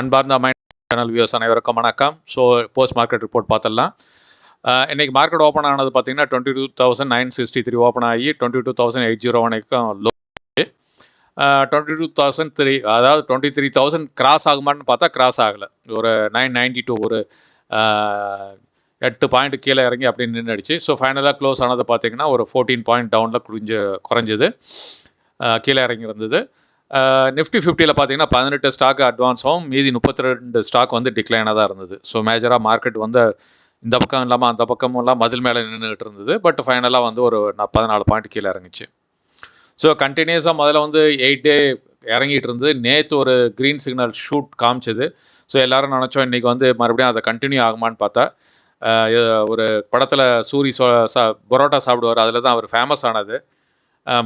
அன்பார்ந்த mind channel views அனைவருக்கும் வணக்கம். ஸோ போஸ்ட் மார்க்கெட் ரிப்போர்ட் பார்த்துடலாம். இன்றைக்கி மார்க்கெட் ஓப்பன் ஆனது பார்த்தீங்கன்னா twenty two thousand nine sixty three open ஆகி twenty two thousand eight zero வரைக்கும் low twenty two thousand three அதாவது டுவெண்ட்டி த்ரீ தௌசண்ட் கிராஸ் ஆகுமான்னு பார்த்தா கிராஸ் ஆகலை. ஒரு நைன் நைன்டி டூ ஒரு எட்டு பாயிண்ட் கீழே இறங்கி அப்படி நின்றுடுச்சு ஸோ ஃபைனலாக க்ளோஸ் ஆனது பார்த்தீங்கன்னா ஒரு ஃபோர்டீன் பாயிண்ட் டவுனில் குறைஞ்சு குறைஞ்சது. கீழே இறங்கி இருந்தது நிஃப்டி ஃபிஃப்டியில் பார்த்தீங்கன்னா பதினெட்டு ஸ்டாக் அட்வான்ஸும் மீதி முப்பத்தி ரெண்டு ஸ்டாக் வந்து டிக்ளைனாக தான் இருந்தது. ஸோ மேஜராக மார்க்கெட் வந்து இந்த பக்கம் இல்லாமல் அந்த பக்கமும் எல்லாம் மதில் மேலே நின்றுட்டு இருந்தது. பட் ஃபைனலாக வந்து ஒரு பதினாலு பாயிண்ட் கீழே இறங்குச்சு. ஸோ கண்டினியூஸாக முதல்ல வந்து எயிட் டே இறங்கிட்டு இருந்தது. நேற்று ஒரு க்ரீன் சிக்னல் ஷூட் காமிச்சது. ஸோ எல்லாரும் நினச்சோம் இன்றைக்கி வந்து மறுபடியும் அதை கண்டினியூ ஆகுமான்னு பார்த்தா ஒரு படத்தில் சூரி சோ சா பரோட்டா சாப்பிடுவார். அதில் தான் அவர் ஃபேமஸ் ஆனது.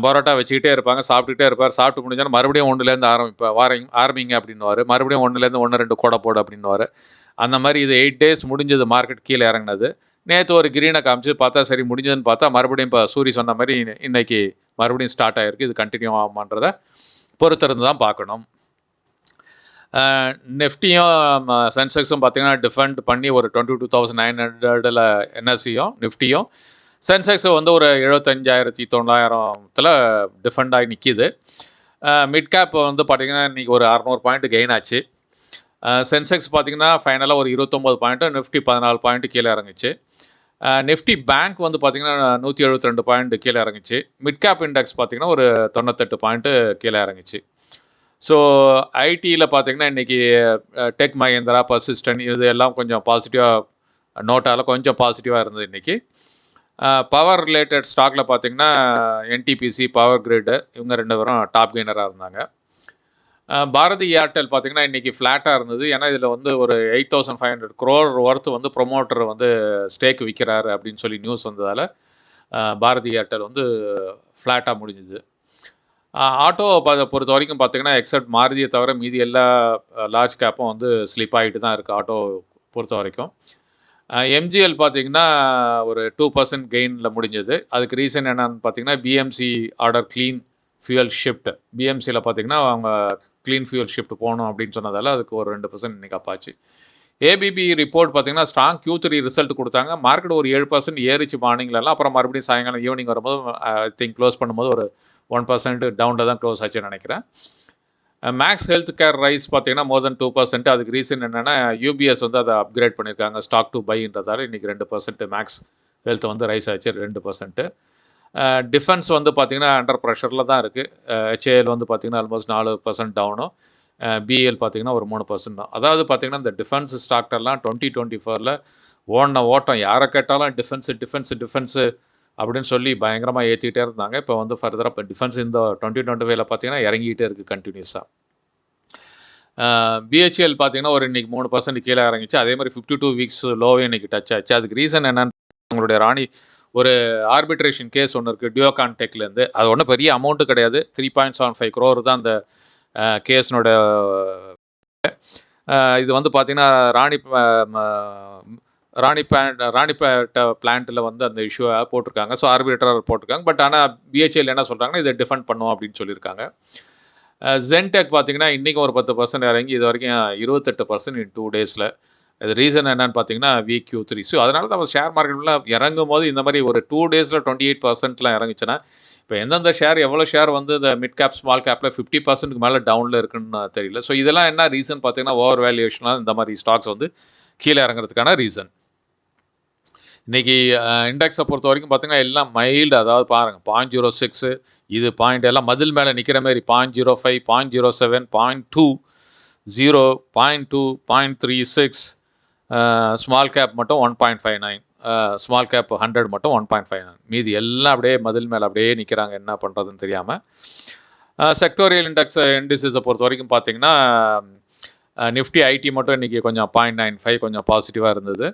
பரோட்டா வச்சுக்கிட்டே இருப்பாங்க சாப்பிட்டுக்கிட்டே இருப்பார். சாப்பிட்டு முடிஞ்சாலும் மறுபடியும் ஒன்றுலேருந்து ஆரம்பிப்பா வாரீங்க ஆரம்பிங்க அப்படின்னுவார். மறுபடியும் ஒன்றுலேருந்து ஒன்று ரெண்டு கூட போடு அப்படின்னுவார். அந்த மாதிரி இது எயிட் டேஸ் முடிஞ்சது மார்க்கெட் கீழே இறங்குனது. நேற்று ஒரு கிரீனை காமிச்சு பார்த்தா சரி முடிஞ்சதுன்னு பார்த்தா மறுபடியும் இப்போ சூரி சொன்ன மாதிரி இன்னைக்கு மறுபடியும் ஸ்டார்ட் ஆகிருக்கு இது கண்டினியூ ஆகுமான்றத பொறுத்திருந்து தான் பார்க்கணும். நிஃப்டியும் சென்செக்ஸும் பார்த்தீங்கன்னா டிஃபெண்ட் பண்ணி ஒரு டுவெண்ட்டி டூ தௌசண்ட் நைன் ஹண்ட்ரடில் என்எஸ்சியும் நிஃப்டியும் சென்செக்ஸ் வந்து ஒரு எழுபத்தஞ்சாயிரத்தி தொள்ளாயிரத்தில் டிஃபெண்ட் ஆகி நிற்கிது மிட் கேப் வந்து பார்த்தீங்கன்னா இன்றைக்கி ஒரு அறநூறு பாயிண்ட் கெயின் ஆச்சு. சென்செக்ஸ் பார்த்தீங்கன்னா ஃபைனலாக ஒரு இருபத்தொம்போது பாயிண்ட்டு நிஃப்டி பதினாலு பாயிண்ட் கீழே இறங்குச்சு. நிஃப்டி பேங்க் வந்து பார்த்திங்கன்னா நூற்றி எழுபத்தி ரெண்டு பாயிண்ட் கீழே இறங்குச்சு. மிட் கேப் இண்டெக்ஸ் பார்த்திங்கன்னா ஒரு தொண்ணூத்தெட்டு பாயிண்ட்டு கீழே இறங்குச்சு. ஸோ ஐடியில் பார்த்தீங்கன்னா இன்றைக்கி டெக் மஹேந்திரா பர்சிஸ்டன் இது எல்லாம் கொஞ்சம் பாசிட்டிவாக நோட்டால் கொஞ்சம் பாசிட்டிவாக இருந்தது இன்றைக்கி பவர் ரிலேட்டட் ஸ்டாக்கில் பார்த்தீங்கன்னா என்டிபிசி பவர் கிரிட் இவங்க ரெண்டு பேரும் டாப் கெய்னராக இருந்தாங்க. பாரதி ஏர்டெல் பார்த்தீங்கன்னா இன்றைக்கி ஃப்ளாட்டாக இருந்தது. ஏன்னா இதில் வந்து ஒரு eight thousand five hundred crore worth வந்து ப்ரொமோட்டர் வந்து ஸ்டேக் விற்கிறாரு அப்படின்னு சொல்லி நியூஸ் வந்ததால் பாரதி ஏர்டெல் வந்து ஃப்ளாட்டாக முடிஞ்சுது. ஆட்டோ பொறுத்த வரைக்கும் பார்த்தீங்கன்னா எக்ஸப்ட் மாருதியை தவிர மீதி எல்லா லார்ஜ் கேப்பும் வந்து ஸ்லிப் ஆகிட்டு தான் இருக்குது ஆட்டோ பொறுத்த வரைக்கும். எம்ஜிஎல் பார்த்தீங்கன்னா ஒரு டூ பர்சன்ட் கெயினில் முடிஞ்சது. அதுக்கு ரீசன் என்னன்னு பார்த்தீங்கன்னா BMC order clean fuel shift பிஎம்சியில் பார்த்தீங்கன்னா அவங்க க்ளீன் ஃபியூயல் ஷிஃப்ட் போகணும் அப்படின்னு சொன்னதால் அதுக்கு ஒரு ரெண்டு பர்சன்ட் இன்னைக்கு அப்பாச்சு ஏபிபி ரிப்போர்ட் பார்த்தீங்கன்னா ஸ்ட்ராங் கியூ த்ரீ ரிசல்ட் கொடுத்தாங்க. மார்க்கெட் ஒரு ஏழு பர்சன்ட் ஏறிச்சு மார்னிங்லலாம் அப்புறம் மறுபடியும் சாயங்காலம் ஈவினிங் வரும்போது ஐ திங்க் க்ளோஸ் பண்ணும்போது ஒரு ஒன் பர்சன்ட் டவுனில் தான் க்ளோஸ் ஆச்சுன்னு நினைக்கிறேன். மேக்ஸ் ஹெல்த் கேர் ரைஸ் பார்த்தீங்கன்னா மோர் தென் டூ பர்சன்ட் அதுக்கு ரீசன் என்னென்னா யூபிஎஸ் வந்து அதை அப்கிரேட் பண்ணியிருக்காங்க. ஸ்டாக் டு பைன்றதால இன்றைக்கி ரெண்டு பர்சன்ட் மேக்ஸ் ஹெல்த் வந்து ரைஸ் ஆச்சு ரெண்டு பர்சன்ட்டு டிஃபென்ஸ் வந்து பார்த்தீங்கன்னா அண்டர் ப்ரெஷரில் தான் இருக்குது ஹெச்ஏஎல் வந்து பார்த்தீங்கன்னா ஆல்மோஸ்ட் நாலு பர்சன்ட் டவுனும் பிஎல் பார்த்தீங்கன்னா ஒரு மூணு பர்சன்ட் தான். அதாவது பார்த்தீங்கன்னா இந்த டிஃபென்ஸ் ஸ்டாக்டர்லாம் டுவெண்ட்டி டுவெண்ட்டி ஃபோரில் ஓடின ஓட்டம். யாரை கேட்டாலும் டிஃபென்ஸு டிஃபென்ஸு டிஃபென்ஸு அப்படின்னு சொல்லி பயங்கரமாக ஏற்றிக்கிட்டே இருந்தாங்க. இப்போ வந்து ஃபர்தராக இப்போ டிஃபென்ஸ் இந்த டுவெண்ட்டி டுவெண்ட்டி ஃபைவ்ல பார்த்தீங்கன்னா இறங்கிட்டே இருக்குது கண்டினியூஸாக பிஹெச்எல் பார்த்தீங்கன்னா ஒரு இன்னைக்கு மூணு பர்சன்ட் கீழே இறங்கிச்சு. அதே மாதிரி ஃபிஃப்டி டூ வீக்ஸ் லோவே இன்னைக்கு டச் ஆச்சு. அதுக்கு ரீசன் என்னன்னு உங்களுடைய ராணி ஒரு ஆர்பிட்ரேஷன் கேஸ் ஒன்று இருக்குது டியோகான் டெக்லேருந்து அது ஒன்றும் பெரிய அமௌண்ட்டு கிடையாது. Three point seven five crore தான் அந்த கேஸ்னோட இது வந்து பார்த்தீங்கன்னா ராணி ராணி பேண்ட் ராணி பிளான்ட்டில் வந்து அந்த இஷ்யூவை போட்டிருக்காங்க. ஸோ ஆர்பிட்ரர் போட்டிருக்காங்க. பட் ஆனால் பிஹெச்எல் என்ன சொல்கிறாங்கன்னா இதை டிஃபெண்ட் பண்ணுவோம் அப்படின்னு சொல்லியிருக்காங்க. ஜென்டெக் பார்த்தீங்கன்னா இன்றைக்கும் ஒரு பத்து பர்சன்ட் இறங்கி இது வரைக்கும் இருபத்தெட்டு பர்சன்ட் இன் டூ டேஸில் இது ரீசன் என்னன்னு பார்த்தீங்கன்னா விக்யூ கியூ த்ரீ ஸோ அதனால தான் ஷேர் மார்க்கெட்டில் இறங்கும் போது இந்த மாதிரி ஒரு டூ டேஸில் டுவெண்ட்டி எயிட் பர்சன்ட்லாம் இறங்குச்சுன்னா இப்போ எந்தெந்த ஷேர் எவ்வளோ ஷேர் வந்து இந்த மிட் கேப் ஸ்மால் கேப்பில் ஃபிஃப்டி பர்சன்ட்டுக்கு மேலே டவுனில் இருக்குன்னு தெரியல. ஸோ இதெல்லாம் என்ன ரீசன் பார்த்தீங்கன்னா ஓவர் வேல்யூஷனாக இந்த மாதிரி ஸ்டாக்ஸ் வந்து கீழே இறங்குறதுக்கான ரீசன் இன்றைக்கி இண்டெக்ஸை பொறுத்த வரைக்கும் பார்த்தீங்கன்னா எல்லாம் மைல்டு அதாவது பாருங்கள் பாயிண்ட் ஜீரோ சிக்ஸு இது பாயிண்ட் எல்லாம் மதில் மேலே நிற்கிற மாதிரி point zero five point zero seven point two zero point two point three six small cap மட்டும் one point five nine small cap hundred மட்டும் ஒன் பாயிண்ட் ஃபைவ் நைன் மீதி எல்லாம் அப்படியே மதில் மேலே அப்படியே நிற்கிறாங்க என்ன பண்ணுறதுன்னு தெரியாமல் செக்டோரியல் இண்டெக்ஸ் இண்டிசஸை பொறுத்த வரைக்கும் பார்த்தீங்கன்னா நிஃப்டி ஐடி மட்டும் இன்றைக்கி கொஞ்சம் பாயிண்ட் நைன் ஃபைவ் கொஞ்சம் பாசிட்டிவாக இருந்தது.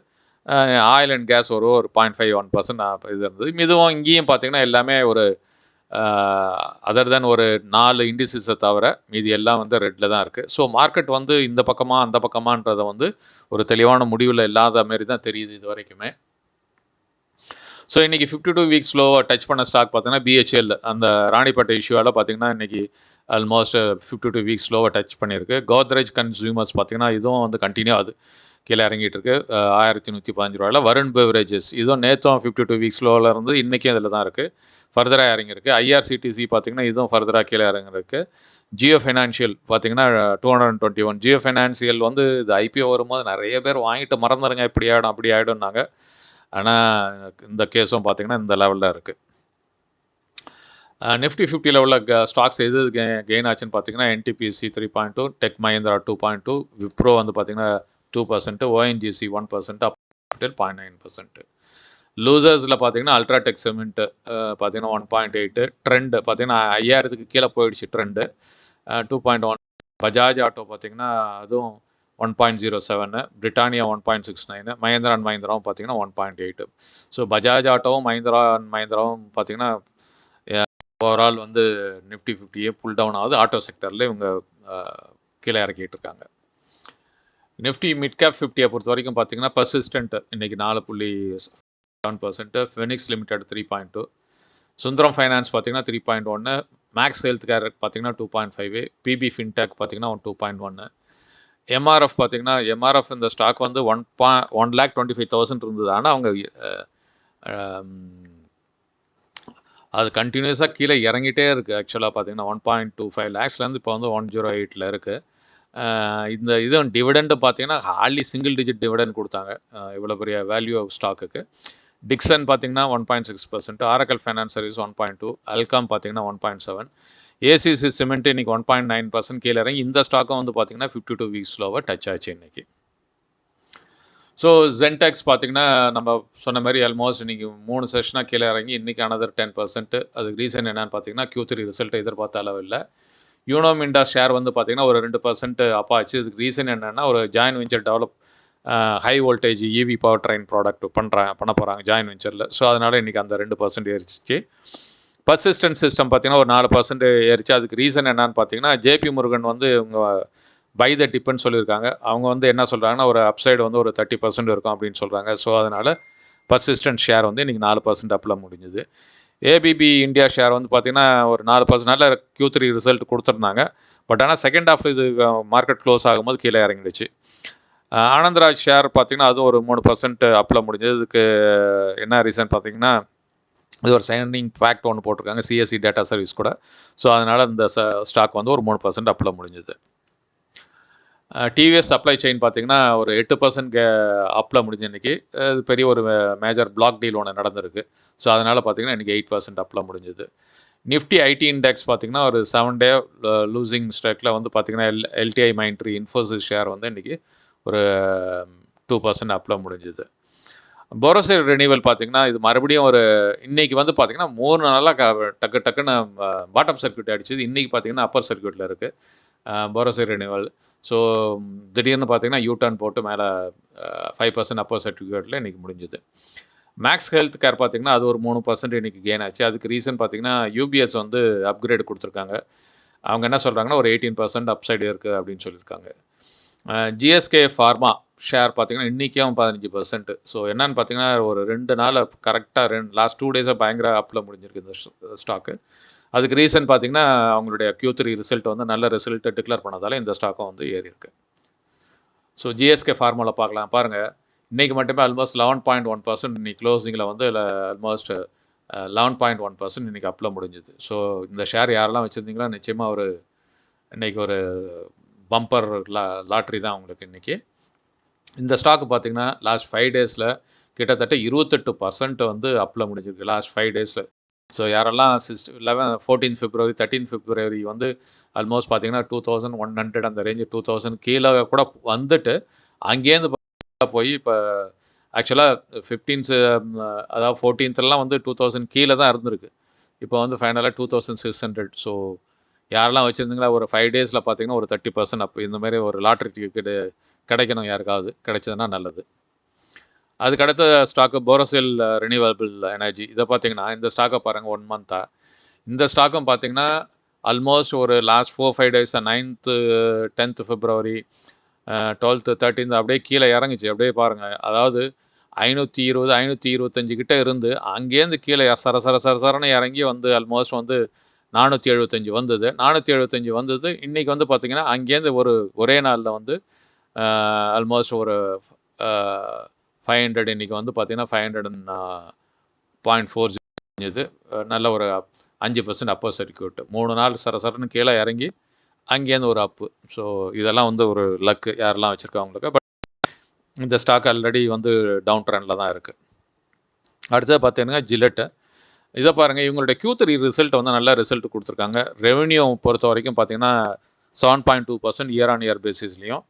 ஆயில் அண்ட் கேஸ் ஒரு ஒரு பாயிண்ட் ஃபைவ் ஒன் பர்சன்ட் இது இருந்தது. இதுவும் இங்கேயும் பார்த்தீங்கன்னா எல்லாமே ஒரு அதர் தென் ஒரு நாலு இண்டிசஸை தவிர மீதி எல்லாம் வந்து ரெட்டில் தான் இருக்குது ஸோ மார்க்கெட் வந்து இந்த பக்கமாக அந்த பக்கமான்றதை வந்து ஒரு தெளிவான முடிவில் இல்லாத மாரி தான் தெரியுது இது வரைக்குமே. ஸோ இன்றைக்கி ஃபிஃப்டி டூ வீக்ஸ் ஸ்லோவாக டச் பண்ண ஸ்டாக் பார்த்தீங்கன்னா பிஹெச்எல் அந்த ராணிப்பேட்டை இஷ்யூவால் பார்த்தீங்கன்னா இன்றைக்கி ஆல்மோஸ்ட் ஃபிஃப்டி டூ வீக்ஸ் ஸ்லோவாக டச் பண்ணியிருக்கு. கோத்ரேஜ் கன்சூமர்ஸ் பார்த்தீங்கன்னா இதுவும் வந்து கண்டினியூ ஆகுது. கீழே இறங்கிட்டு இருக்கு ஆயிரத்தி நூற்றி பதினஞ்சு ரூபாயில். வருண் பெவரேஜஸ் இதுவும் நேற்றும் ஃபிஃப்டி டூ வீக்ஸ் லோவில் இருந்து இன்றைக்கும் இதில் தான் இருக்குது ஃபர்தராக இறங்கியிருக்கு ஐஆர்சிடிசி பார்த்தீங்கன்னா இதுவும் ஃபர்தராக கீழே இறங்கிருக்கு. ஜியோ ஃபைனான்ஷியல் பார்த்தீங்கன்னா two hundred and twenty one Jio financial வந்து இது ஐபிஓ வரும்போது நிறைய பேர் வாங்கிட்டு மறந்துடுங்க இப்படி ஆகிடும் அப்படி ஆகிடும்னாங்க ஆனால் இந்த கேஸும் பார்த்திங்கன்னா இந்த லெவலில் இருக்குது நிஃப்டி ஃபிஃப்டியில் உள்ள ஸ்டாக்ஸ் எது கெயின் ஆச்சுன்னு பார்த்தீங்கன்னா NTPC three point two Tech Mahindra two point two Wipro வந்து பார்த்தீங்கன்னா two percent ONGC one percent up point nine percent லூசர்ஸில் பார்த்தீங்கன்னா அல்ட்ராடெக் சிமெண்ட்டு பார்த்தீங்கன்னா ஒன் பாயிண்ட் எயிட்டு ட்ரெண்டு பார்த்தீங்கன்னா ஐயாயிரத்துக்கு கீழே போயிடுச்சு Trent two point one Bajaj auto பார்த்தீங்கன்னா அதுவும் one point zero seven Britannia one point six nine Mahindra and மஹேந்திராவும் பார்த்தீங்கன்னா one point eight so Bajaj ஆட்டோவும் Mahindra and மஹேந்திராவும் பார்த்தீங்கன்னா ஓவரால் வந்து நிஃப்டி ஃபிஃப்டியே புல் டவுன் ஆகுது. ஆட்டோ செக்டரில் இவங்க கீழே இறக்கிட்டு இருக்காங்க. நிஃப்டி மிட் கேப் ஃபிஃப்டியை பொறுத்த வரைக்கும் பார்த்தீங்கன்னா பர்சிஸ்டன்ட் இன்றைக்கி நாலு புள்ளி seven percent Phoenix limited three point two Sundaram finance பார்த்தீங்கன்னா த்ரீ பாயிண்ட் ஒன்று மேக்ஸ் ஹெல்த் கேர் பார்த்தீங்கன்னா two point five PB Fintech பார்த்தீங்கன்னா ஒன் டூ பாயிண்ட் ஒன்று எம்ஆர்எஃப் பார்த்தீங்கன்னா எம்ஆர்எஃப் இந்த ஸ்டாக் வந்து ஒன் பா one lakh twenty five thousand இருந்தது. ஆனால் அவங்க அது கண்டினியூஸாக கீழே இறங்கிட்டே இருக்குது ஆக்சுவலாக பார்த்தீங்கன்னா ஒன் பாயிண்ட் டூ ஃபைவ் லேக்ஸ்லேருந்து இப்போ வந்து ஒன் ஜீரோ எயிட்டில் இருக்குது இந்த இதுவும் டிவிடெண்டு பார்த்தீங்கன்னா ஹார்ட்லி சிங்கிள் டிஜிட் டிவிடெண்ட் கொடுத்தாங்க. இவ்வளோ பெரிய வேல்யூ ஆஃப் ஸ்டாக்குக்கு டிக்சன் பார்த்தீங்கன்னா one point six percent Oracle finance service one point two Alkem பார்த்தீங்கன்னா one point seven ACC cement இன்னைக்கு ஒன் பாயிண்ட் நைன் பர்சன்ட் கீழே இறங்கி இந்த ஸ்டாக்கும் வந்து பார்த்தீங்கன்னா ஃபிஃப்டி டூ வீக்ஸ் ஸ்லோவாக டச் ஆச்சு இன்றைக்கி ஸோ ஜென்டெக்ஸ் பார்த்தீங்கன்னா நம்ம சொன்ன மாதிரி ஆல்மோஸ்ட் இன்னைக்கு மூணு செஷனாக கீழே இறங்கி இன்னைக்கு அனதர் டென் பர்சன்ட் அதுக்கு ரீசன் என்னென்னு பார்த்தீங்கன்னா கியூ த்ரீ ரிசல்ட் எதிர்பார்த்த அளவு இல்லை. யூனோ மின்டா ஷேர் வந்து பார்த்தீங்கன்னா ஒரு ரெண்டு பர்சன்ட் அப்பாச்சு இதுக்கு ரீசன் என்னென்னா ஒரு join venture develop high voltage EV power train product பண்ணுறாங்க பண்ண போகிறாங்க ஜாயின் வெஞ்சரில் ஸோ அதனால் இன்றைக்கி அந்த ரெண்டு பர்சன்ட் ஏறிச்சு. பர்சிஸ்டன்ட் சிஸ்டம் பார்த்தீங்கன்னா ஒரு நாலு பர்சன்ட் ஏறிச்சு. அதுக்கு ரீசன் என்னன்னு பார்த்தீங்கன்னா ஜேபி முருகன் வந்து இவங்க பை த டிப்புன்னு சொல்லியிருக்காங்க. அவங்க வந்து என்ன சொல்கிறாங்கன்னா ஒரு அப்சைடு வந்து ஒரு தேர்ட்டி பர்சன்ட் இருக்கும் அப்படின்னு சொல்கிறாங்க ஸோ அதனால் பர்சிஸ்டன்ட் ஷேர் வந்து இன்றைக்கி நாலு பர்சன்ட் அப்பில் முடிஞ்சுது. ஏபிபி இந்தியா ஷேர் வந்து பார்த்தீங்கன்னா ஒரு நாலு பர்சன்ட் நல்ல க்யூ த்ரீ ரிசல்ட் கொடுத்துருந்தாங்க. பட் ஆனால் செகண்ட் ஹாஃப் இது மார்க்கெட் க்ளோஸ் ஆகும்போது கீழே இறங்கிடுச்சு. ஆனந்தராஜ் ஷேர் பார்த்திங்கன்னா அதுவும் ஒரு மூணு பர்சன்ட் அப்பில் முடிஞ்சது. இதுக்கு என்ன ரீசன் பார்த்திங்கன்னா இது ஒரு சைனிங் ஃபேக்ட் ஒன்று போட்டிருக்காங்க சிஎஸ்சி டேட்டா சர்வீஸ் கூட. ஸோ அதனால் இந்த ஸ்டாக் வந்து ஒரு மூணு பர்சன்ட் அப்பில் முடிஞ்சது. டிவிஎஸ் சப்ளை செயின் பார்த்தீங்கன்னா ஒரு எட்டு பர்சன்ட் அப்பில் முடிஞ்ச இன்றைக்கி அது பெரிய ஒரு மேஜர் பிளாக் டீல் ஒன்று நடந்திருக்கு. ஸோ அதனால் பார்த்தீங்கன்னா இன்றைக்கி எயிட் பர்சன்ட் அப்பில் முடிஞ்சுது. நிஃப்டி ஐடி இண்டெக்ஸ் பார்த்தீங்கன்னா ஒரு செவன் டே லூசிங் ஸ்டாக்ல வந்து பார்த்தீங்கன்னா L LTI Mindtree Infosys share வந்து இன்றைக்கி ஒரு டூ பர்சன்ட் அப்பில் முடிஞ்சுது. போரோசைல் ரினியூவல் பார்த்தீங்கன்னா இது மறுபடியும் ஒரு இன்றைக்கி வந்து பார்த்தீங்கன்னா மூணு நாளாக டக்கு டக்குன்னு பாட்டம் சர்க்கியூட் அடிச்சுது. இன்றைக்கி பார்த்தீங்கன்னா அப்பர் சர்க்யூட்டில் இருக்குது போரோசைல் ரெனிவல் ஸோ திடீர்னு பார்த்தீங்கன்னா யூ டர்ன் போட்டு மேலே ஃபைவ் பர்சன்ட் அப்பர் சர்டிஃபிகேட்டில் இன்றைக்கி முடிஞ்சுது. மேக்ஸ் ஹெல்த் கேர் பார்த்தீங்கன்னா அது ஒரு மூணு பர்சன்ட் இன்றைக்கி கெயின் ஆச்சு. அதுக்கு ரீசன் பார்த்தீங்கன்னா யூபிஎஸ் வந்து அப்கிரேட் கொடுத்துருக்காங்க. அவங்க என்ன சொல்கிறாங்கன்னா ஒரு எயிட்டீன் பர்சன்ட் அப்சைடு இருக்குது அப்படின்னு சொல்லியிருக்காங்க. ஜிஎஸ்கே ஃபார்மா ஷேர் பார்த்தீங்கன்னா இன்றைக்கும் பதினஞ்சு பர்சன்ட் ஸோ என்னன்னு பார்த்தீங்கன்னா ஒரு ரெண்டு நாள் கரெக்டாக ரெண்டு லாஸ்ட் டூ டேஸாக பயங்கர அப்பில் முடிஞ்சிருக்கு இந்த ஸ்டாக்கு அதுக்கு ரீசன் பார்த்தீங்கன்னா அவங்களுடைய க்யூ த்ரீ ரிசல்ட் வந்து நல்ல ரிசல்ட்டை டிக்ளேர் பண்ணதால் இந்த ஸ்டாக்கும் வந்து ஏறி இருக்கு. ஸோ ஜிஎஸ்கே ஃபார்முலா பார்க்கலாம். பாருங்கள் இன்றைக்கி மட்டுமே almost eleven point one percent இன்னைக்கு க்ளோசிங்கில் வந்து almost eleven point one percent இன்றைக்கி அப்பில் முடிஞ்சுது. ஸோ இந்த ஷேர் யாரெல்லாம் வச்சுருந்தீங்களோ நிச்சயமாக ஒரு இன்னைக்கு ஒரு பம்பர் லா லாட்ரி தான் உங்களுக்கு இன்றைக்கி இந்த ஸ்டாக்கு பார்த்தீங்கன்னா லாஸ்ட் ஃபைவ் டேஸில் கிட்டத்தட்ட இருபத்தெட்டு பர்சன்ட் வந்து அப்பில் முடிஞ்சிருக்கு. லாஸ்ட் ஃபைவ் டேஸில் ஸோ யாரெல்லாம் sixth eleven fourteen February thirteen February வந்து ஆல்மோஸ்ட் பார்த்தீங்கன்னா டூ தௌசண்ட் ஒன் ஹண்ட்ரட் அந்த ரேஞ்சு டூ தௌசண்ட் கீழே கூட வந்துட்டு அங்கேருந்து போய் இப்போ ஆக்சுவலாக ஃபிஃப்டீன்ஸ் அதாவது ஃபோர்டீன்த்லாம் வந்து டூ தௌசண்ட் கீழே தான் இருந்திருக்கு. இப்போ வந்து ஃபைனலாக two thousand six hundred so யாரெல்லாம் வச்சுருந்தீங்களா? ஒரு ஃபைவ் டேஸில் பார்த்தீங்கன்னா ஒரு தேர்ட்டி பர்சன்ட் அப்போ இந்த மாதிரி ஒரு லாட்ரி டிக்கெட்டு கிடைக்கணும் யாருக்காவது. கிடைச்சதுன்னா நல்லது. அதுக்கடுத்த ஸ்டாக்கு போரோசெல் ரினியூவபிள் எனர்ஜி இதை பார்த்தீங்கன்னா இந்த ஸ்டாக்கை பாருங்கள் ஒன் மந்த்தாக இந்த ஸ்டாக்கும் பார்த்தீங்கன்னா ஆல்மோஸ்ட் ஒரு last four five days ninth tenth February twelfth thirteenth அப்படியே கீழே இறங்குச்சு. அப்படியே பாருங்கள் அதாவது ஐநூற்றி இருபது ஐநூற்றி இருபத்தஞ்சு கிட்டே இருந்து அங்கேருந்து கீழே சர சர சர சரன்னு இறங்கி வந்து ஆல்மோஸ்ட் வந்து நானூற்றி எழுபத்தஞ்சு வந்தது. நானூற்றி எழுபத்தஞ்சு வந்தது. இன்றைக்கி வந்து பார்த்திங்கன்னா அங்கேருந்து ஒரு ஒரே நாளில் வந்து uh, ஆல்மோஸ்ட் ஒரு uh, ஃபைவ் ஹண்ட்ரட் இன்றைக்கி வந்து பார்த்திங்கன்னா five hundred and point four இது நல்ல ஒரு அஞ்சு பர்சன்ட் அப்பர் சர்க்கியூட் மூணு நாள் சரசரன்னு கீழே இறங்கி அங்கேருந்து ஒரு அப்பு ஸோ இதெல்லாம் வந்து ஒரு லக்கு யாரெல்லாம் வச்சுருக்காங்களுக்கு பட் இந்த ஸ்டாக் ஆல்ரெடி வந்து டவுன் ட்ரெண்டில் தான் இருக்குது அடுத்தது பார்த்தீங்கன்னா ஜில்லெட்டு இதை பாருங்கள் இவங்களுடைய கியூ த்ரீ ரிசல்ட் வந்து நல்ல ரிசல்ட் கொடுத்துருக்காங்க. ரெவென்யூ பொறுத்த வரைக்கும் பார்த்தீங்கன்னா seven point two percent year on year பேசிஸ்லேயும்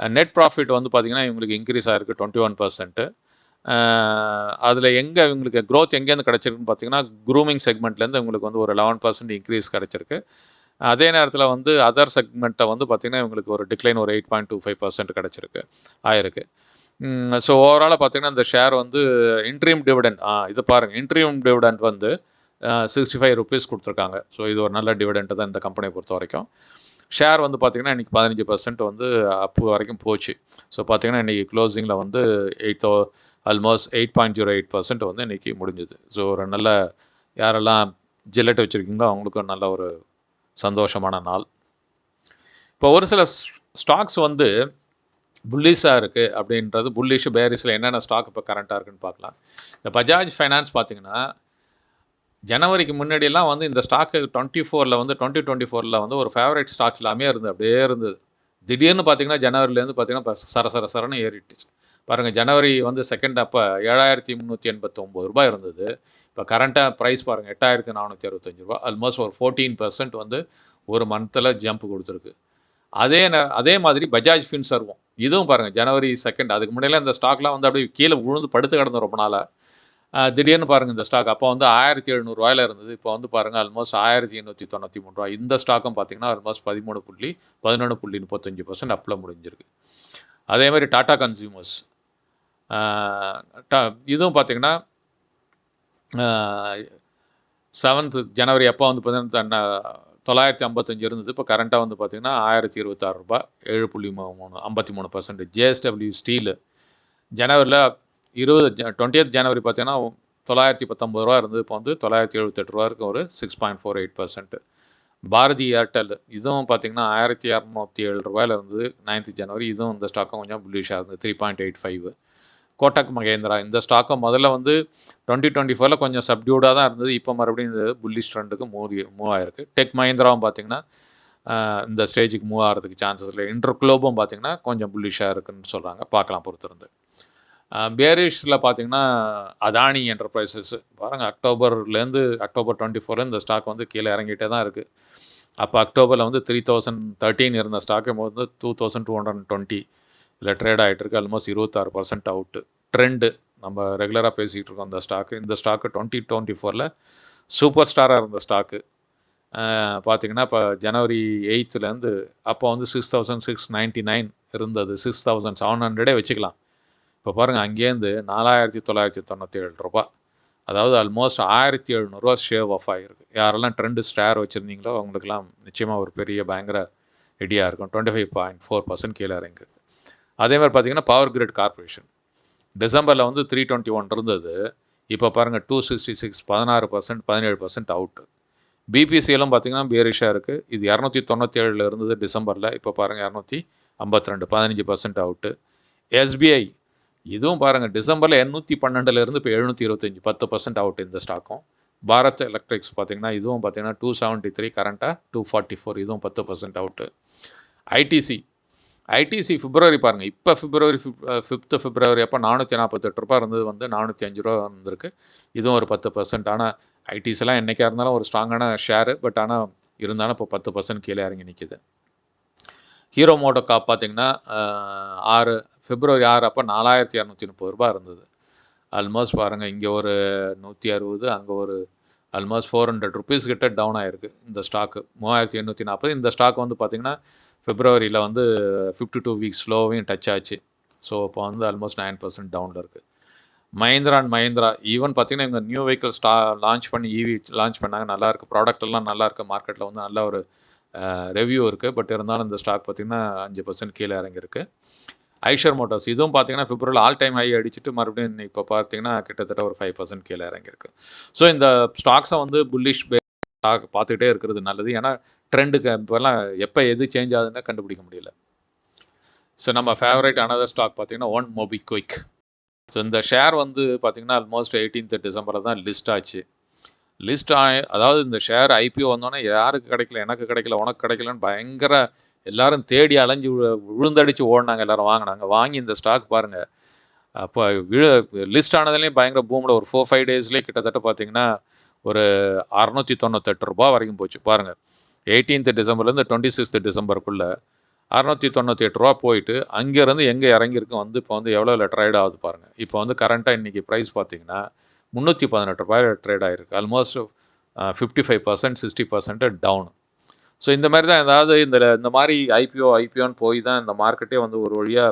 net profit வந்து பார்த்தீங்கன்னா இவங்களுக்கு இன்க்ரீஸ் ஆகிருக்கு டுவெண்ட்டி ஒன் பர்சன்ட்டு அதில் எங்கே இவங்களுக்கு க்ரோத் எங்கேருந்து கிடச்சிருக்குன்னு பார்த்தீங்கன்னா க்ரூமிங் செக்மெண்ட்லேருந்து இவங்களுக்கு வந்து ஒரு லெவன் பர்சன்ட் இன்க்ரீஸ் கிடச்சிருக்கு. அதே நேரத்தில் வந்து அதர் செக்மெண்ட்டை வந்து பார்த்திங்கன்னா இவங்களுக்கு ஒரு டிக்ளைன் ஒரு eight point two five percent கிடச்சிருக்கு ஆயிருக்கு. ஸோ ஓவராலாக பார்த்தீங்கன்னா இந்த ஷேர் வந்து இன்ட்ரீம் டிவிடெண்ட் ஆ இது பாருங்கள் இன்ட்ரீம் டிவிடெண்ட் வந்து சிக்ஸ்டி ஃபைவ் ருபீஸ் கொடுத்துருக்காங்க. ஸோ இது ஒரு நல்ல டிவிடெண்ட்டு தான் இந்த கம்பெனியை பொறுத்த வரைக்கும் ஷேர் வந்து பார்த்திங்கன்னா இன்றைக்கி பதினஞ்சு பர்சன்ட் வந்து அப்பு வரைக்கும் போச்சு. ஸோ பார்த்திங்கன்னா இன்றைக்கி க்ளோசிங்கில் வந்து எயிட் தௌ almost eight point zero eight percent வந்து இன்றைக்கி முடிஞ்சுது. ஸோ ஒரு நல்ல யாரெல்லாம் ஜில்லெட் வச்சுருக்கீங்களோ அவங்களுக்கும் நல்ல ஒரு சந்தோஷமான நாள். இப்போ ஒரு சில ஸ்டாக்ஸ் வந்து புல்லிஷாக இருக்குது அப்படின்றது புல்லிஷ் பேரிஸில் என்னென்ன ஸ்டாக் இப்போ கரண்ட்டாக இருக்குன்னு பார்க்கலாம். இந்த பஜாஜ் ஃபைனான்ஸ் பார்த்திங்கன்னா ஜனவரிக்கு முன்னாடியெல்லாம் வந்து இந்த ஸ்டாக்கு டுவெண்ட்டி ஃபோரில் வந்து டுவெண்ட்டி டுவெண்ட்டி ஃபோரில் வந்து ஒரு ஃபேவரட் ஸ்டாக் எல்லாமே இருந்தது. அப்படியே இருந்தது. திடீர்னு பார்த்தீங்கன்னா ஜனவரிலேருந்து பார்த்தீங்கன்னா இப்போ சர சர சரன்னு ஏறிட்டுச்சு பாருங்கள் ஜனவரி வந்து செகண்ட் அப்போ ஏழாயிரத்தி முந்நூற்றி எண்பத்தொம்போது ரூபாய் இருந்தது. இப்போ கரண்ட்டாக ப்ரைஸ் பாருங்கள் எட்டாயிரத்தி நானூற்றி அறுபத்தஞ்சு ரூபா ஆல்மோஸ்ட் ஒரு ஃபோர்டீன் பர்சன்ட் வந்து ஒரு மந்தில் ஜம்ப் கொடுத்துருக்கு. அதே ந அதே மாதிரி பஜாஜ் ஃபின்சர்வும் இதுவும் பாருங்கள் ஜனவரி செகண்ட் அதுக்கு முன்னாடிலாம் இந்த ஸ்டாக்லாம் வந்து அப்படியே கீழே விழுந்து படுத்து கிடந்த ரொம்ப நாளாக திடீர்னு பாருங்கள் இந்த ஸ்டாக் அப்போ வந்து ஆயிரத்தி எழுநூறுவாயில் இருந்தது. இப்போ வந்து பாருங்கள் ஆல்மோஸ்ட் ஆயிரத்தி எண்ணூற்றி தொண்ணூற்றி மூணு ரூபா இந்த ஸ்டாக்கும் பார்த்தீங்கன்னா ஆல்மோஸ்ட் பதிமூணு புள்ளி பதினொன்று புள்ளி முப்பத்தஞ்சு பர்சன்ட் அப்பில் முடிஞ்சிருக்கு. அதே மாதிரி டாடா கன்சியூமர்ஸ் இதுவும் பார்த்தீங்கன்னா செவன்த்து ஜனவரி அப்போ வந்து பார்த்தீங்கன்னா தொள்ளாயிரத்தி ஐம்பத்தஞ்சு இருந்தது. இப்போ கரண்ட்டாக வந்து பார்த்திங்கன்னா ஆயிரத்தி இருபத்தாறு ரூபாய் ஏழு புள்ளி மூ- மூணு ஐம்பத்தி மூணு பர்சன்ட் ஜேஎஸ்டபிள்யூ ஸ்டீலு ஜனவரியில் இருபது டுவெண்ட்டியத் ஜனவரி பார்த்தீங்கன்னா தொள்ளாயிரத்தி பத்தொம்பது ரூபா இருந்தது. இப்போ வந்து தொள்ளாயிரத்தி எழுபத்தெட்டு ரூபா இருக்கு ஒரு six point four eight percent Bharti Airtel இதுவும் பார்த்தீங்கன்னா ஆயிரத்தி இரநூத்தி ஏழு ரூபாயில் இருந்தது. நைன்த் ஜனவரி இதுவும் இந்த ஸ்டாக்கும் கொஞ்சம் புல்லிஷாக இருந்தது. Three point eight five Kotak Mahindra இந்த ஸ்டாக்கும் முதல்ல வந்து டுவெண்ட்டி டுவெண்ட்டி ஃபோரில் கொஞ்சம் சப்டியூடாக தான் இருந்தது. இப்போ மறுபடியும் இந்த புல்லிஷ் ட்ரெண்டுக்கு மூவ் மூவ் ஆயிருக்கு. டெக் மஹேந்திராவும் பார்த்தீங்கன்னா இந்த ஸ்டேஜுக்கு மூவ் ஆகிறதுக்கு சான்சஸ் இல்லை. இன்டர் குளோபும் பார்த்தீங்கன்னா கொஞ்சம் புல்லிஷாக இருக்குன்னு சொல்கிறாங்க பார்க்கலாம் பொறுத்திருந்து. பேரிஷில் பார்த்தீங்கன்னா அதானி என்டர்பிரைசஸ் பாருங்கள் அக்டோபர்லேருந்து அக்டோபர் டுவெண்ட்டி ஃபோரில் இந்த ஸ்டாக் வந்து கீழே இறங்கிட்டே தான் இருக்குது அப்போ அக்டோபரில் வந்து த்ரீ தௌசண்ட் தேர்ட்டீன் இருந்த ஸ்டாக்கு வந்து two thousand two hundred twenty இதில் ட்ரேட் ஆகிட்டுருக்கு ஆல்மோஸ்ட் இருபத்தாறு பர்சன்ட் அவுட்டு ட்ரெண்டு நம்ம ரெகுலராக பேசிகிட்டு இருக்கோம் இந்த ஸ்டாக்கு இந்த ஸ்டாக்கு டுவெண்ட்டி டுவெண்ட்டி ஃபோரில் சூப்பர் ஸ்டாராக இருந்த ஸ்டாக்கு பார்த்தீங்கன்னா இப்போ ஜனவரி எயித்துலேருந்து அப்போ வந்து six thousand six ninety nine இருந்தது. சிக்ஸ் தௌசண்ட் செவன் ஹண்ட்ரடே வச்சுக்கலாம். இப்போ பாருங்கள் அங்கேருந்து நாலாயிரத்தி தொள்ளாயிரத்தி தொண்ணூற்றி ஏழு ரூபா. அதாவது ஆல்மோஸ்ட் ஆயிரத்தி எழுநூறுவா ஷேவ் ஆஃப் ஆகிருக்கு யாரெல்லாம் ட்ரெண்டு ஸ்டார் வச்சுருந்தீங்களோ அவங்களுக்குலாம் நிச்சயமாக ஒரு பெரிய பயங்கர இடியாக இருக்கும். Twenty five point four percent கீழே இறங்கிருக்கு அதே மாதிரி பார்த்தீங்கன்னா பவர் கிரிட் கார்ப்பரேஷன் டிசம்பரில் வந்து த்ரீ டுவெண்ட்டி ஒன் இருந்தது. இப்போ பாருங்கள் டூ சிக்ஸ்டி சிக்ஸ் பதினாறு பர்சன்ட் பதினேழு பர்சன்ட் அவுட்டு பிபிசியிலும் பார்த்தீங்கன்னா பேரிஷாக இருக்குது இது இரநூத்தி தொண்ணூற்றி ஏழில் இருந்தது டிசம்பரில் இப்போ பாருங்கள் இரநூத்தி ஐம்பத்தி ரெண்டு பதினஞ்சு பர்சன்ட் அவுட்டு எஸ்பிஐ இதுவும் பாருங்கள் டிசம்பரில் எண்ணூற்றி பன்னெண்டுலேருந்து இப்போ எழுநூற்றி இருபத்தஞ்சி பத்து பர்சன்ட் அவுட் இந்த ஸ்டாக்கும் பாரத் எலக்ட்ரிக்ஸ் பார்த்தீங்கன்னா இதுவும் பார்த்தீங்கன்னா டூ செவன்ட்டி த்ரீ கரண்ட்டாக டூ ஃபார்ட்டி ஃபோர் இதுவும் பத்து பர்சன்ட் அவுட்டு ஐடிசி ஐடிசி பிப்ரவரி பாருங்கள் இப்போ பிப்ரவரி ஃபிஃப்த்து பிப்ரவரி அப்போ நானூற்றி நாற்பத்தெட்டு ரூபா இருந்தது வந்து நானூற்றி அஞ்சு ரூபா வந்திருக்கு. இதுவும் ஒரு பத்து பர்சன்ட் ஆனால் ஐடிசிலாம் என்றைக்காக இருந்தாலும் ஒரு ஸ்ட்ராங்கான ஷேரு பட் ஆனால் இருந்தாலும் இப்போ பத்து பர்சன்ட் கீழே இறங்கி நிற்கிது ஹீரோ மோட்டோ காப் பார்த்தீங்கன்னா ஆறு பிப்ரவரி ஆறு அப்போ நாலாயிரத்தி இரநூத்தி முப்பது ரூபா இருந்தது. ஆல்மோஸ்ட் பாருங்கள் இங்கே ஒரு நூற்றி அறுபது அங்கே ஒரு ஆல்மோஸ்ட் ஃபோர் ஹண்ட்ரட் ருபீஸ் கிட்ட டவுன் ஆகிருக்கு இந்த ஸ்டாக்கு மூவாயிரத்தி எண்ணூற்றி நாற்பது இந்த ஸ்டாக் வந்து பார்த்திங்கன்னா ஃபிப்ரவரியில் வந்து ஃபிஃப்டி டூ வீக்ஸ் ஸ்லோவையும் டச் ஆச்சு. ஸோ இப்போ வந்து ஆல்மோஸ்ட் நைன் பர்சன்ட் டவுனில் இருக்குது மஹிந்திரா அண்ட் மஹிந்திரா ஈவன் பார்த்தீங்கன்னா இவங்க நியூ வெஹிக்கிள் ஸ்டா லான்ச் பண்ணி ஈவி லான்ச் பண்ணாங்க. நல்லாயிருக்கு ப்ராடக்ட் எல்லாம் நல்லா இருக்குது மார்க்கெட்டில் வந்து நல்ல ஒரு ரெவ்யூ இருக்குது பட் இருந்தாலும் இந்த ஸ்டாக் பார்த்தீங்கன்னா அஞ்சு பர்சன்ட் கீழே இறங்கியிருக்கு. ஐஷர் மோட்டார்ஸ் இதுவும் பார்த்தீங்கன்னா பிப்ரவரி ஆல் டைம் ஹை அடிச்சுட்டு மறுபடியும் இப்போ பார்த்தீங்கன்னா கிட்டத்தட்ட ஒரு ஃபைவ் பர்சன்ட் கீழே இறங்கியிருக்கு. ஸோ இந்த ஸ்டாக்ஸை வந்து புல்லிஷ் ஸ்டாக் பார்த்துக்கிட்டே இருக்கிறது நல்லது. ஏன்னா ட்ரெண்டுக்கு இப்போல்லாம் எப்போ எது சேஞ்ச் ஆகுதுன்னு கண்டுபிடிக்க முடியல. ஸோ நம்ம ஃபேவரட் அனதர் ஸ்டாக் பார்த்தீங்கன்னா ஒன் மோபி குயிக் ஸோ இந்த ஷேர் வந்து பார்த்தீங்கன்னா ஆல்மோஸ்ட் எயிட்டீன்த் டிசம்பரில் தான் லிஸ்ட் ஆச்சு. லிஸ்ட் ஆ அதாவது இந்த ஷேர் ஐபிஓ வந்தோடனே யாருக்கு கிடைக்கல எனக்கு கிடைக்கல உனக்கு கிடைக்கலன்னு பயங்கர எல்லாரும் தேடி அலைஞ்சு விழுந்தடிச்சு ஓடினாங்க எல்லாரும் வாங்கினாங்க. வாங்கி இந்த ஸ்டாக் பாருங்கள் அப்போ விழு லிஸ்ட் ஆனதுலேயும் பயங்கர பூமில் ஒரு ஃபோர் ஃபைவ் டேஸ்லேயே கிட்டத்தட்ட பார்த்தீங்கன்னா ஒரு அறநூற்றி தொண்ணூத்தெட்டு ரூபா வரைக்கும் போச்சு. பாருங்க. எயிட்டீன்த் டிசம்பர்லேருந்து டுவெண்ட்டி சிக்ஸ்த் டிசம்பருக்குள்ளே அறநூற்றி தொண்ணூற்றி எட்டு ரூபா போயிட்டு அங்கேருந்து எங்கே இறங்கியிருக்கும் வந்து இப்போ வந்து எவ்வளோ ட்ரேட் ஆகுது பாருங்கள் இப்போ வந்து கரண்ட்டாக இன்றைக்கி ப்ரைஸ் பார்த்தீங்கன்னா முந்நூற்றி பதினெட்டு ரூபாய் ட்ரேட் ஆகிருக்கு almost fifty five percent sixty percent down so இந்த மாதிரி தான் ஏதாவது இந்த இந்த மாதிரி ஐபிஓ ஐபிஓன்னு போய் தான் இந்த மார்க்கெட்டே வந்து ஒரு வழியாக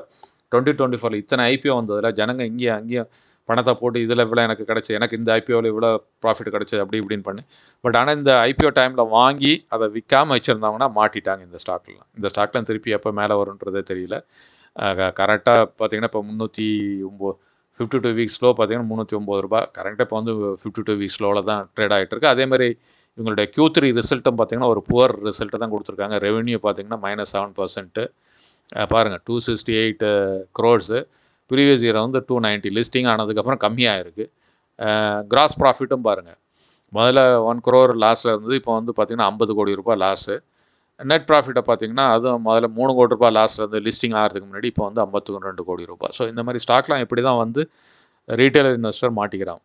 டுவெண்ட்டி டுவெண்ட்டி ஃபோரில் இத்தனை ஐபிஓ வந்ததில் ஜனங்க இங்கேயும் அங்கேயும் பணத்தை போட்டு இதில் இவ்வளோ எனக்கு கிடச்சி எனக்கு இந்த ஐபிஓவில் இவ்வளோ ப்ராஃபிட் கிடச்சி அப்படி இப்படின்னு பண்ணி. பட் ஆனால் இந்த ஐபிஓ டைமில் வாங்கி அதை விற்காமல் வச்சுருந்தாங்கன்னா மாட்டிட்டாங்க இந்த ஸ்டாக்லாம் இந்த ஸ்டாக்லாம் திருப்பி எப்போ மேலே வரும்ன்றதே தெரியல. கரெக்டாக பார்த்தீங்கன்னா இப்போ முந்நூற்றி ஒம்பது ஃபிஃப்டி டூ வீக்ஸ் ஸ்லோ பார்த்தீங்கன்னா முந்நூற்றி ஒம்பது ரூபா கரெக்டாக இப்போ வந்து ஃபிஃப்டி டூ வீக்ஸ் ஸ்லோவில் தான் ட்ரேட் ஆகிட்டு இருக்கு. அதே மாதிரி இவங்களுடைய க்யூ த்ரீ ரிசல்ட்டும் பார்த்தீங்கன்னா ஒரு புவர் ரிசல்ட்டு தான் கொடுத்துருக்காங்க. ரெவென்யூ பார்த்தீங்கன்னா மைனஸ் செவன் பர்சன்ட்டு பாருங்கள் two sixty eight crores previous year வந்து டூ நைன்ட்டி லிஸ்டிங் ஆனதுக்கப்புறம் கம்மியாக இருக்குது கிராஸ் ப்ராஃபிட்டும் பாருங்கள் முதல்ல ஒன் குரோர் லாஸில் இருந்தது இப்போ வந்து பார்த்தீங்கன்னா ஐம்பது கோடி ரூபாய் லாஸு நெட் ப்ராஃபிட்டை பார்த்தீங்கன்னா அதுவும் முதல்ல மூணு கோடி ரூபாய் லாஸில் இருந்து லிஸ்டிங் ஆகிறதுக்கு முன்னாடி இப்போ வந்து ஐம்பத்துக்கு ரெண்டு கோடி ரூபாய். ஸோ இந்த மாதிரி ஸ்டாக்லாம் இப்படி தான் வந்து ரீட்டைல் இன்வெஸ்டர் மாட்டிக்கிறான்.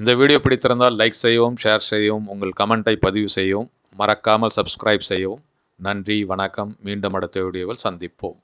இந்த வீடியோ பிடித்திருந்தால் லைக் செய்யவும் ஷேர் செய்யவும் உங்கள் கமெண்ட்டை பதிவு செய்யவும் மறக்காமல் சப்ஸ்கிரைப் செய்யவும். நன்றி வணக்கம். மீண்டும் அடுத்த வீடியோவில் சந்திப்போம்.